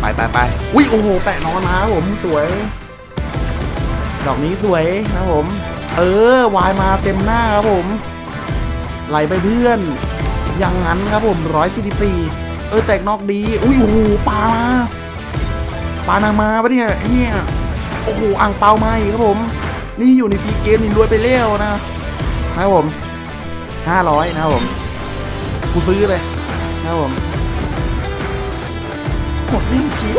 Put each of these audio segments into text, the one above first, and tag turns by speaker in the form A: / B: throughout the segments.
A: ไปไปไปอุ้ยโอ้โห แปะนอนมาผมสวย ดอกนี้สวยนะผม เออวายมาเต็มหน้าครับผม ไหลไปเพื่อน อย่างนั้นครับผมร้อยสี่สิบสี่เออแตกนอกดี อุ้ยโอ้โหปลามาปลานามาปะเนี่ยเนี่ยโอ้โหอ่างเปามาอีกครับผม นี่อยู่ในฟรีเกมนี่รวยไปเร็วนะครับผมห้าร้อยนะครับผม กูซื้อเลยนะครับผม กดเล่นจี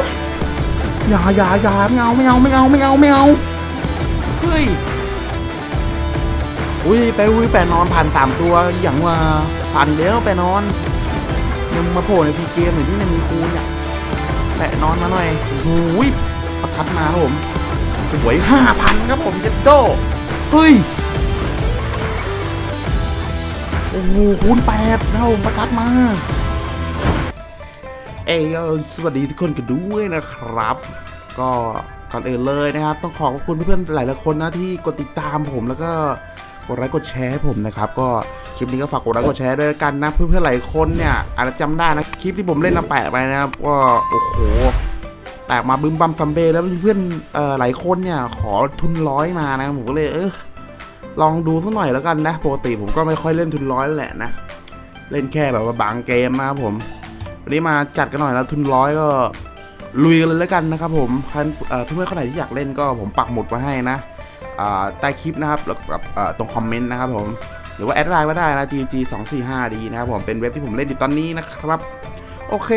A: อย่าอย่าอย่าไม่เอาไม่เอาไม่เอาไม่เอาไม่เอาเฮ้ยอุ้ยไปอุ้ยแปนอนผ่านสามตัวอย่างว่าผ่านอีกแล้วแปนอน ยังมาโผล่ในพีเกมหรือที่มันมีคูเนี่ยแปะนอนมาหน่อยโอ้ยประทัดมาครับผมสวยห้าพันครับผมเจ็ดโดเฮ้ยโอ้โหคูณแปดนะครับผมประทัดมา ยสวัสดีทุกคนกันด้วยนะครับ ก็ก่อนอื่นเลยนะครับ ต้องขอบคุณเพื่อนๆหลายๆคนนะที่กดติดตามผมแล้วก็กดไลค์กดแชร์ให้ผมนะครับ ก็คลิปนี้ก็ฝากกดไลค์กดแชร์ด้วยกันนะ เพื่อนๆหลายคนเนี่ยอาจจะจำได้นะคลิปที่ผมเล่นนะแปะไปนะครับก็โอ้โหแตกมาบึ้มบัมซัมเบแล้วเพื่อนเอ่อหลายคนเนี่ยขอทุนร้อยมานะผมก็เลยเออลองดูสักหน่อยแล้วกันนะปกติผมก็ไม่ค่อยเล่นทุนร้อยแหละนะเล่นแค่แบบว่าบางเกมนะครับผม วันนี้มาจัดกันหน่อยแล้วทุนร้อยก็ลุยกันเลยแล้วกันนะครับผมเพื่อนๆคนไหนที่อยากเล่นก็ผมปักหมุดไว้ให้นะใต้คลิปนะครับแล้วกับเอ่อตรงคอมเมนต์นะครับผมหรือว่าแอดไลน์ก็ได้นะ GG 2 4 5ดีนะครับผมเป็นเว็บที่ผมเล่นอยู่ตอนนี้นะครับ โอเค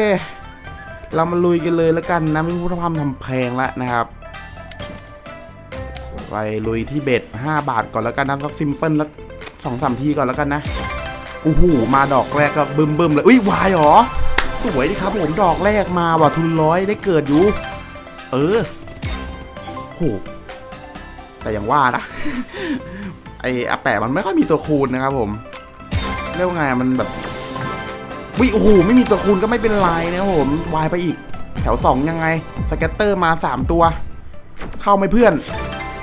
A: เรามาลุยกันเลยแล้วกันนะไม่พูดพร่ำทำเพลงแล้วนะครับไปลุยที่เบ็ด5บาทก่อนแล้วกันนะสักซิมเปิลแล้วสองสามทีก่อนแล้วกันนะโอ้โหมาดอกแรกก็บึมบึมๆเลยอุ้ยวายหรอ สวยดิครับผมดอกแรกมาว่ะทุนร้อยได้เกิดอยู่ เออโหแต่อย่างว่านะไออาแปะมันไม่ค่อยมีตัวคูณนะครับผมเรียกว่าไงมันแบบวิโอ้โหไม่มีตัวคูณก็ไม่เป็นไรนะครับผมวายไปอีก แถวสองยังไงสเก็ตเตอร์มาสามตัว เข้าไม่เพื่อน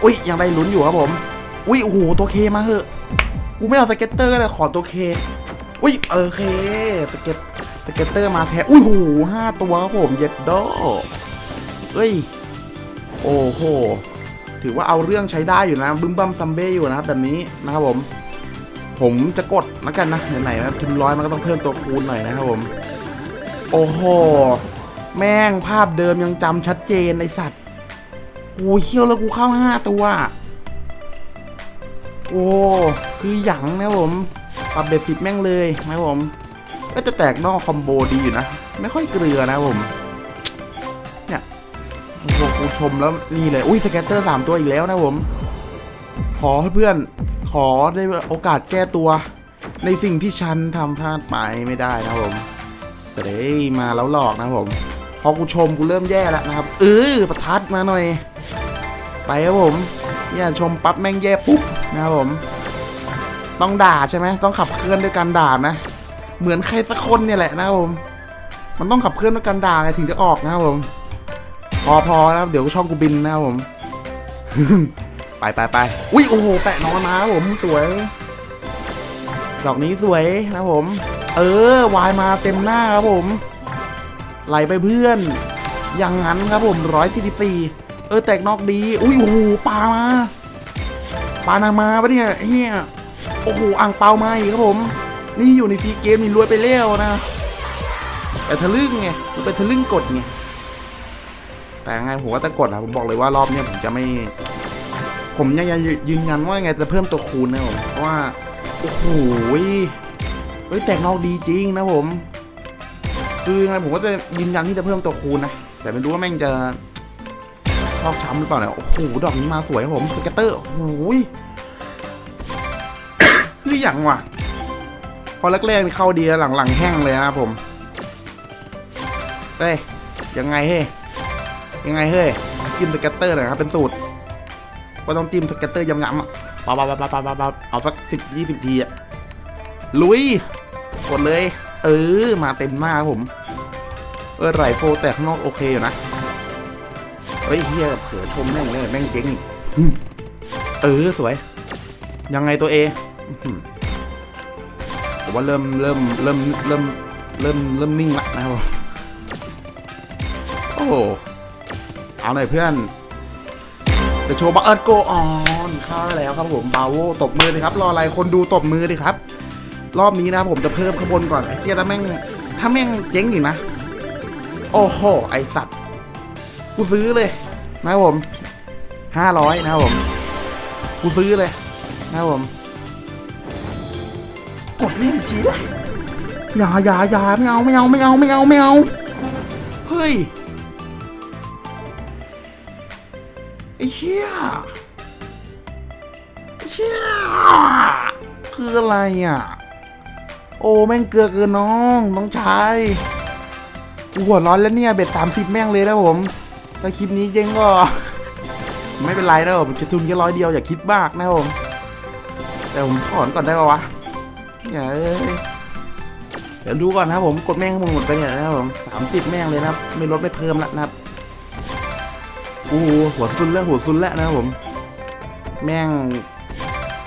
A: อุ้ยยังได้ลุ้นอยู่ครับผมอุ้ยโอ้โหตัวเคมาเหอะกูไม่เอาสเก็ตเตอร์ก็เลยขอตัวเคอุ้ยเออเคสเก็ต สเก็ตเตอร์มาแท้อุ้ยโอ้โหห้าตัวครับผมเย็ดโดเอ้ย โอ้โห ถือว่าเอาเรื่องใช้ได้อยู่นะ บึ้มบัมซัมเบ้อยู่นะครับแบบนี้นะครับผม ผมจะกดแล้วกันนะไหนๆนะทุนร้อยมันก็ต้องเพิ่มตัวคูณหน่อยนะครับผม โอ้โห แม่งภาพเดิมยังจำชัดเจนไอสัตว์โอ้ยเขี้ยวแล้วกูเข้าห้าตัว โอ้ คือหยังนะผมปรับเบสิกแม่งเลยนะครับผม ก็จะแตกนอกคอมโบดีอยู่นะ ไม่ค่อยเกลือนะผม เนี่ยโอ้โหกูชมแล้วนี่เลย อุ้ยสแกตเตอร์สามตัวอีกแล้วนะผม ขอให้เพื่อนขอได้โอกาสแก้ตัว ในสิ่งที่ฉันทำพลาดไปไม่ได้นะผมเสดมาแล้วหลอกนะผม พอกูชมกูเริ่มแย่แล้วนะครับ เออประทัดมาหน่อย ไปครับผมอย่าชมปั๊บแม่งแย่ปุ๊บนะครับผม ต้องด่าใช่ไหมต้องขับเคลื่อนด้วยการด่านะ เหมือนใครสักคนเนี่ยแหละนะครับผม มันต้องขับเคลื่อนด้วยการด่าไงถึงจะออกนะครับผม พอพอนะครับเดี๋ยวช่องกูบินนะครับผม ไปไปไปอุ้ยโอ้โหแปะนอนมาครับผมสวย ดอกนี้สวยนะครับผม เออวายมาเต็มหน้าครับผมไหลไปเพื่อน อย่างนั้นครับผมร้อยสี่สี่เออแตกนอกดี อุ้ยโอ้โหปลามาปลานามาปะเนี่ยเนี่ยโอ้โหอ่างเปามาอีกครับผม นี่อยู่ในฟรีเกมนี่รวยไปแล้วนะแต่ทะลึ่งไงมันเป็นทะลึ่งกดไงแต่งไงผมว่าจะกดนะผมบอกเลยว่ารอบเนี้ยผมจะไม่ ผมยังยืนยันว่าไงจะเพิ่มตัวคูณนะผมเพราะว่าโอ้โหเฮ้ยแตกนอกดีจริงนะผม คือไงผมก็จะยืนยันที่จะเพิ่มตัวคูณนะแต่ไม่รู้ว่าแม่งจะชอบช้ำหรือเปล่าเนี่ยโอ้โหดอกนี้มาสวยครับผมสเก็ตเตอร์โอ้โหยคืออย่างว่ะ พอแรกๆนี่เข้าดีแล้วหลังๆแห้งเลยนะครับผมเฮ้ยยังไงเฮ้ยยังไงเฮ้ยจิ้มสเก็ตเตอร์หน่อยครับเป็นสูตรก็ต้องจิ้มสเก็ตเตอร์ยำๆอะปาปาปาปาปาปาปาเอาสักสิบยี่สิบทีอะลุยกดเลย เออมาเต็มมากครับผม เออไรโฟแต่ข้างนอกโอเคอยู่นะเฮ้ยเฮียเผื่อชมแม่งเลยแม่งเจ๊งอีกเออสวย ยังไงตัวเออื้อหือ ผมว่าเริ่มเริ่มเริ่มเริ่มเริ่มเริ่มนิ่งละนะครับผมโหเอาหน่อยเพื่อนเดี๋ยวโชว์บัตเอิร์ดโกออนเข้าแล้วครับผมบาโวตบมือเลยครับรออะไรคนดูตบมือดิครับ รอบนี้นะผมจะเพิ่มขบวนก่อนไอ้เหี้ยถ้าแม่งถ้าแม่งเจ๊งอีกนะ โอ้โหไอสัตว์กูซื้อเลยนะครับผมห้าร้อยนะครับผมกูซื้อเลยนะครับผม กดนี่อีกทีได้อย่าอย่าอย่าไม่เอาไม่เอาไม่เอาไม่เอาไม่เอาเฮ้ยไอ้เชี่ยเชี่ยคืออะไรอะ โอ้แม่งเกลือเกินน้องน้องชายหัวร้อนแล้วเนี่ยเบ็ดสามสิบแม่งเลยนะผมถ้าคลิปนี้เจ๊งก็ ไม่เป็นไรนะผมจะทุนแค่ร้อยเดียวอย่าคิดมากนะผมแต่ผมถอนก่อนได้ปะวะ อย่าเอ้ยเดี๋ยวดูก่อนนะครับผมกดแม่งให้หมดไปเนี่ยนะครับผมสามสิบแม่งเลยนะครับ ไม่ลดไม่เพิ่มละนะครับโอ้โหหัวซุนแล้วหัวซุนแล้วนะครับผม แม่ง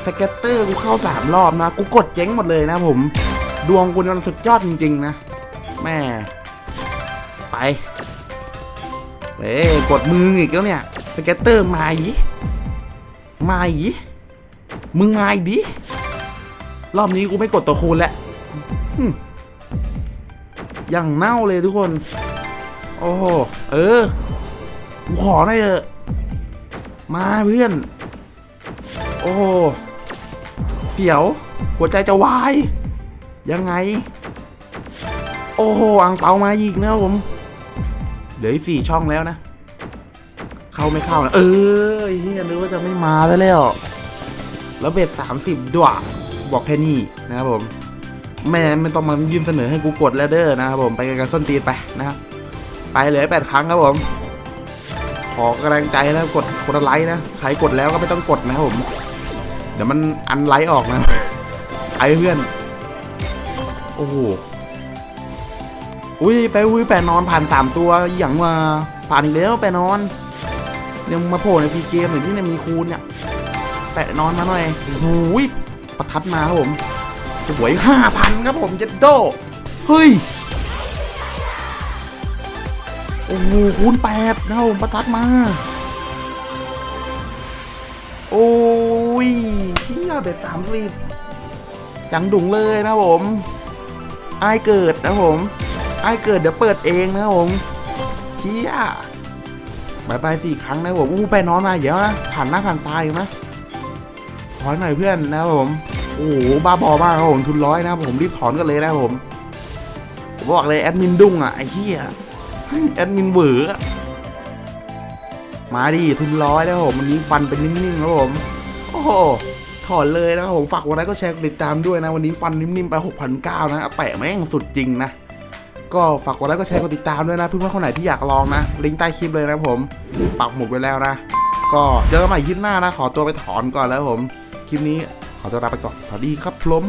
A: สเก็ตเตอร์กูเข้าสามรอบนะกูกดเจ๊งหมดเลยนะผม ดวงกูมันสุดยอดจริงๆนะแม่ไปเอ้กดมืออีกแล้วเนี่ยสเก็ตเตอร์มาอีกมาอีกมึงมาอีดิ รอบนี้กูไม่กดตัวคูณแล้วอย่างเน่าเลยทุกคน โอ้โห เออ กูขอหน่อยเถอะ มาเพื่อน โอ้โหเสียว หัวใจจะวาย ยังไง โอ้โห อังเปามาอีกนะผม เหลืออีกสี่ช่องแล้วนะ เข้าไม่เข้านะ เออเฮียนึกว่าจะไม่มาแล้วแล้วแล้วเบ็ดสามสิบด้วย บอกแค่นี้นะครับผมแม่ไม่ต้องมายื่นเสนอให้กูกดแล้วเด้อนะครับผมไปกันส้นตีนไปนะครับไปเหลือแปดครั้งครับผม ขอกำลังใจนะกดกดไลค์นะใครกดแล้วก็ไม่ต้องกดนะครับผม เดี๋ยวมันอันไลค์ออกนะไอ้เพื่อน โอ้โหอุ้ยไปอุ้ยแปะนอนผ่านสามตัวอย่างมาผ่านอีกแล้วแปะนอนยมึงมาโผล่ในพีเกมหรือที่เนี่ยมีคูณเนี่ยแปะนอนมาหน่อยโอ้ย ประทัดมาครับผม สวยห้าพันครับผมเจ็ดโด เฮ้ย โอ้โหคูณแปดนะครับผมประทัดมา โอ้ยเที่ยเบ็ดสามสิบจังดุงเลยนะผมไอายเกิดนะผมไอายเกิดเดี๋ยวเปิดเองนะผมเที่ยบายบายสี่ครั้งนะผมอู้ไปนอนมาเดี๋ยวนะผ่านหน้าผ่านตาอยู่นะ ขอหน่อยเพื่อนนะครับผม โอ้โหบ้าบอมากครับผมทุนร้อยนะครับผมรีบถอนกันเลยนะครับผมผมบอกเลยแอดมินดุ้งอะไอ้เหี้ยแอดมินเหวออมาดิทุนร้อยนะครับผมวันนี้ฟันเป็นนิ่งๆครับผม โอ้โหถอนเลยนะครับผมฝากกดไลค์ก็แชร์กดติดตามด้วยนะ วันนี้ฟันนิ่มๆไป6,900นะแปะแม่งสุดจริงนะก็ฝากกดไลค์ก็แชร์กดติดตามด้วยนะ เพื่อนๆคนไหนที่อยากลองนะ ลิงก์ใต้คลิปเลยนะผม ปักหมุดไว้แล้วนะ ก็เจอกันใหม่คลิปหน้านะ ขอตัวไปถอนก่อนแล้วผม คลิปนี้ขอตัวลาไปก่อน สวัสดีครับผม